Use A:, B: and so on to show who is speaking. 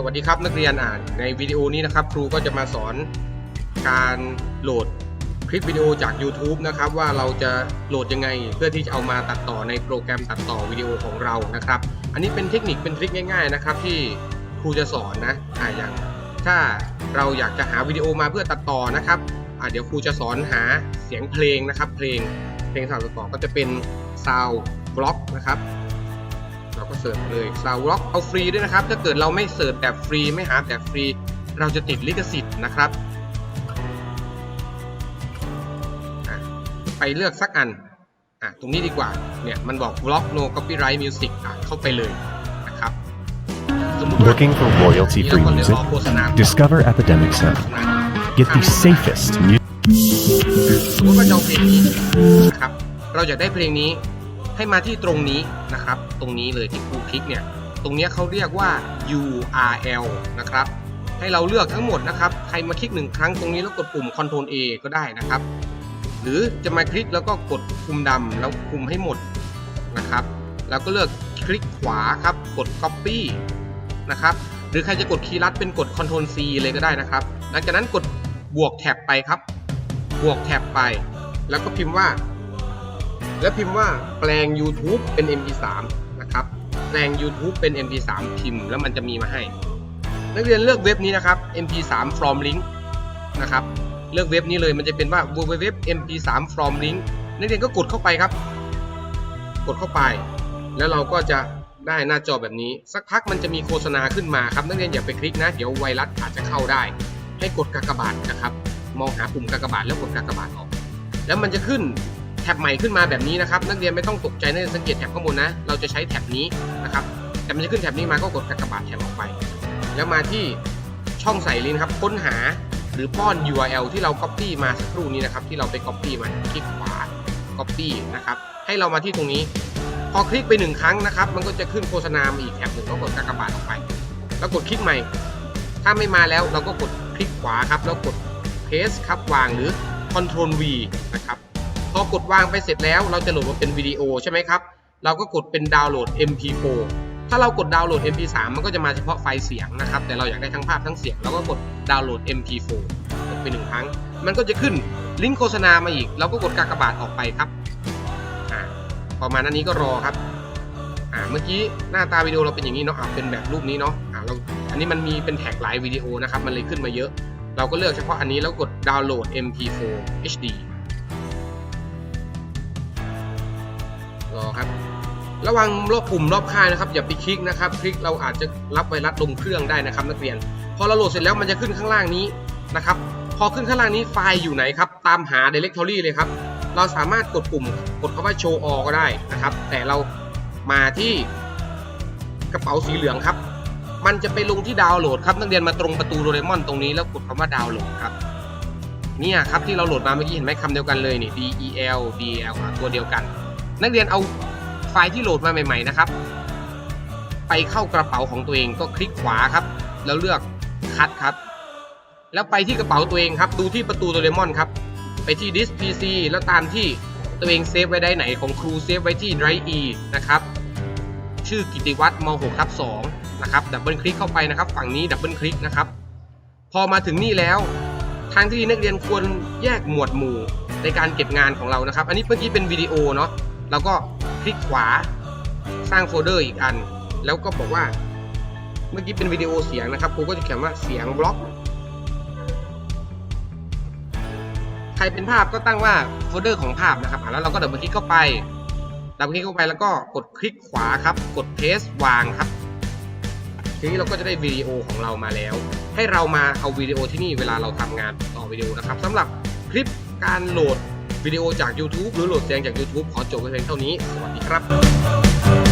A: สวัสดีครับนักเรียนอ่านในวิดีโอนี้นะครับ ครูก็จะมาสอนการโหลดคลิปวิดีโอจาก YouTube นะครับ ว่าเราจะโหลดยังไงเพื่อที่จะเอามาตัดต่อในโปรแกรมตัดต่อวิดีโอของเรานะครับ อันนี้เป็นเทคนิคเป็นทริคง่าย ๆนะครับ ที่ครูจะสอนนะอ่าอย่างถ้าเราอยากจะหาวิดีโอมาเพื่อตัดต่อนะครับอ่าเดี๋ยวครูจะสอนหาเสียงเพลงนะครับ เพลงเพลงตัดต่อก็จะเป็น Sound Block นะครับ เราก็เสิร์ชเลย Sound Block เอาฟรีด้วยนะครับ ถ้าเกิดเราไม่เสิร์ชแบบฟรีไม่หาแบบฟรี เราจะติดลิขสิทธิ์นะครับอะไปเลือกสักอันอะตรงนี้ดีกว่าเนี่ยมันบอก Block No Copyright Music อะเข้าไปเลยนะครับสมมุติว่า
B: Looking for royalty
A: นี่
B: free
A: เราก็เลย
B: music?
A: รอโฆษณา
B: Discover Epidemic Sound. Get the safest music.
A: สมมติว่าจะเอาเพลงนี้นะครับเราอยากได้เพลงนี้ ให้มาที่ตรงนี้นะครับ ตรงนี้เลยที่ครูคลิกเนี่ย ตรงนี้เขาเรียกว่า URL นะครับ ให้เราเลือกทั้งหมดนะครับ ใครมาคลิกหนึ่งครั้งตรงนี้แล้วกดปุ่ม Ctrl A ก็ได้นะครับ หรือจะมาคลิกแล้วก็กดปุ่มดำแล้วคุมให้หมดนะครับ แล้วก็เลือกคลิกขวาครับ กด Copy นะครับ หรือใครจะกดคีย์ลัดเป็นกด Ctrl C เลยก็ได้นะครับ หลังจากนั้นกดบวกแท็บไปครับ บวกแท็บไป แล้วก็พิมพ์ว่า แล้วพิมพ์ว่าแปลง YouTube เป็น MP3 นะครับ แปลง YouTube เป็น MP3 พิมพ์แล้วมันจะมีมาให้ นักเรียนเลือกเว็บนี้นะครับ MP3 from link นะครับ เลือกเว็บนี้เลยมันจะเป็นว่า www mp3 from link นักเรียนก็กดเข้าไปครับ กดเข้าไป แล้วเราก็จะได้หน้าจอแบบนี้ สักพักมันจะมีโฆษณาขึ้นมาครับ นักเรียนอย่าไปคลิกนะ เดี๋ยวไวรัสอาจจะเข้าได้ ให้กดกากบาทนะครับ มองหาปุ่มกากบาทแล้วกดกากบาทออก แล้วมันจะขึ้น ท็บใหม่ขึ้นมาแบบนี้นะครับ นักเรียนไม่ต้องตกใจนักเรียนสังเกตแท็บข้างบนนะ เราจะใช้แท็บนี้นะครับ แต่มันจะขึ้นแท็บนี้มาก็กดกากบาทแท็บออกไป แล้วมาที่ช่องใส่ลิงก์ครับ ค้นหาหรือป้อน URL ที่เรา Copy มาสักครู่นี้นะครับ ที่เราไป Copy มาคลิกขวา Copy นะครับ ให้เรามาที่ตรงนี้ พอคลิกไปหนึ่งครั้งนะครับ มันก็จะขึ้นโฆษณามาอีกแท็บหนึ่งก็กดกากบาทออกไป แล้วกดคลิกใหม่ ถ้าไม่มาแล้วเราก็กดคลิกขวาครับ แล้วกด paste ครับวางหรือ Ctrl V นะครับ พอกดวางไปเสร็จแล้วเราจะโหลดมาเป็นวิดีโอใช่ไหมครับ เราก็กดเป็นดาวน์โหลด MP4 ถ้าเรากดดาวน์โหลด MP3 มันก็จะมาเฉพาะไฟล์เสียงนะครับ แต่เราอยากได้ทั้งภาพทั้งเสียง เราก็กดดาวน์โหลด MP4 กดไปหนึ่งครั้ง มันก็จะขึ้นลิงก์โฆษณามาอีก เราก็กดกากบาทออกไปครับประมาณนั้นนี้ก็รอครับ อ่า เมื่อกี้หน้าตาวิดีโอเราเป็นอย่างนี้เนาะอ่าเป็นแบบรูปนี้เนาะ อ่า เรา อันนี้มันมีเป็นแท็กหลายวิดีโอนะครับ มันเลยขึ้นมาเยอะ เราก็เลือกเฉพาะอันนี้แล้วกดดาวน์โหลด MP4 HD รอครับ ระวังรอบปุ่มรอบค่ายนะครับ อย่าไปคลิกนะครับ คลิกเราอาจจะรับไวรัสลงเครื่องได้นะครับ นักเรียน พอเราโหลดเสร็จแล้วมันจะขึ้นข้างล่างนี้นะครับ พอขึ้นข้างล่างนี้ไฟล์อยู่ไหนครับ ตามหา directory เลยครับ เราสามารถกดปุ่มกดคำว่า show all ก็ได้นะครับ แต่เรามาที่กระเป๋าสีเหลืองครับ มันจะไปลงที่ดาวน์โหลดครับ นักเรียนมาตรงประตูโดเรมอนตรงนี้แล้วกดคำว่าดาวน์โหลดครับ เนี่ยครับที่เราโหลดมาเมื่อกี้เห็นไหมคำเดียวกันเลยนี่ del D L ตัวเดียวกัน นักเรียนเอาไฟล์ที่โหลดมาใหม่ๆนะครับ ไปเข้ากระเป๋าของตัวเองก็คลิกขวาครับ แล้วเลือกคัดครับ แล้วไปที่กระเป๋าตัวเองครับ ดูที่ประตูโดเรมอนครับไปที่ disk pc แล้วตามที่ตัวเองเซฟไว้ได้ไหนของครูเซฟไว้ที่ drive e นะครับชื่อกิติวัตรม6ทับ2นะครับดับเบิลคลิกเข้าไปนะครับ ฝั่งนี้ดับเบิลคลิกนะครับ พอมาถึงนี่แล้ว ทางที่นักเรียนควรแยกหมวดหมู่ในการเก็บงานของเรานะครับ อันนี้เมื่อกี้เป็นวิดีโอเนาะ เราก็คลิกขวาสร้างโฟลเดอร์อีกอัน แล้วก็บอกว่า เมื่อกี้เป็นวิดีโอเสียงนะครับครูก็จะเขียนว่าเสียงบล็อก ใครเป็นภาพก็ตั้งว่าโฟลเดอร์ของภาพนะครับแล้วเราก็ดับเบิลคลิกเข้าไปดับเบิลคลิกเข้าไปแล้วก็กดคลิกขวาครับ กดเพสวางครับทีนี้เราก็จะได้วิดีโอของเรามาแล้ว ให้เรามาเอาวิดีโอที่นี่เวลาเราทำงานต่อวิดีโอนะครับสำหรับคลิปการโหลด วิดีโอจาก YouTube หรือโหลดเสียงจาก YouTube ขอจบไว้เพียงเท่านี้ สวัสดีครับ